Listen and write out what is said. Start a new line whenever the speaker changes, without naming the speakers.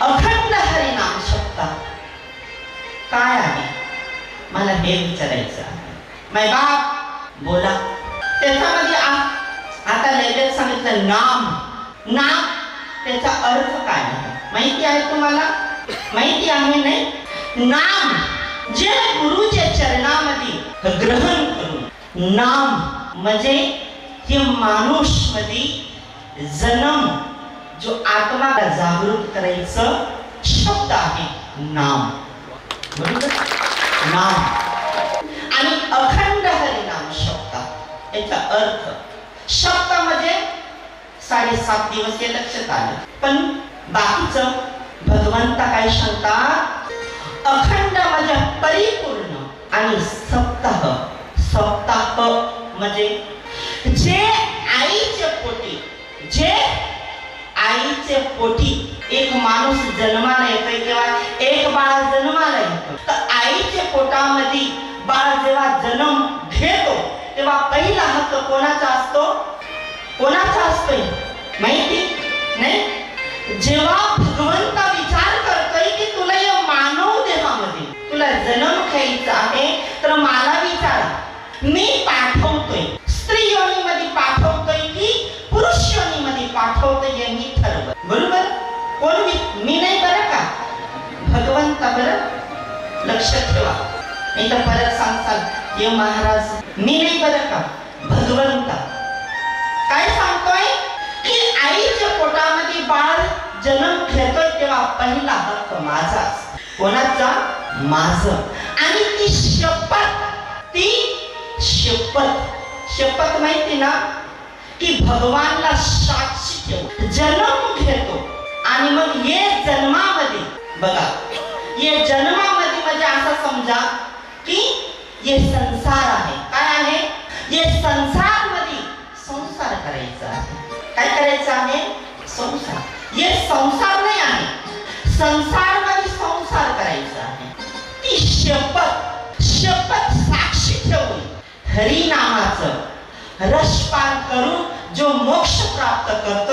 अखंड हरिनाम शकता काय आहे? मला हे विचारायचं माय मै बाप बोला. त्याच्यामध्ये आ- आता लगेच सांगितलं नाम. नाम त्याचा अर्थ काय आहे? माहिती आहे तुम्हाला? माहिती आहे नाही? नाम जे गुरुच्या चरणामध्ये ग्रहण करून. नाम म्हणजे हे माणूसमध्ये जन्म. जो आत्माला जागृत करायचं शब्द आहे नाम. बरोबर? नाम. आणि अखंड हरिनाम शब्द. याचा अर्थ शब्द म्हणजे साडेसात दिवस हे लक्षात आलं. पण बाकीचं भगवंता काय सांगतात? अखंड म्हणजे परिपूर्ण आणि सप्ताह. सप्ताह म्हणजे जे आईच्या पोटी जे आईचे पोटी एक माणूस जन्माला येतोय तेव्हा एक बाळ जन्माला येतो तर आईच्या पोटामध्ये बाळ जेव्हा जन्म घेतो तेव्हा पहिला हक्क कोणाचा असतो? कोणाचा असतोय? माहिती? नाही? जेव्हा कोण मी मी नाही बरं का? भगवंता बरं? लक्षात ठेवा. नाही तर परत सांगताल हे महाराज मी नाही बरं का? भगवंता. काय सांगतोय? की आईच्या पोटामध्ये बाळ जन्म घेतोय तेव्हा पहिला हक्क माझाच. कोणाचा? माझ. आणि ती शपथ ती शपथ. शपथ माहिती ना? की भगवानला साक्षी ठेव. जन्म घेतो आणि मग ये जन्मामध्ये. बघा. ये जन्मामध्ये म्हणजे असं समजा की ये संसार आहे. काय आहे? ये संसारमध्ये संसार करायचा काय करायचं आहे? संसार. ये संसार नाही आहे. संसारमध्ये संसार करायचा आहे. ती शपथ. शपथ साक्षी ठेवून हरिनामाचं रसपान करून जो मोक्ष प्राप्त करतो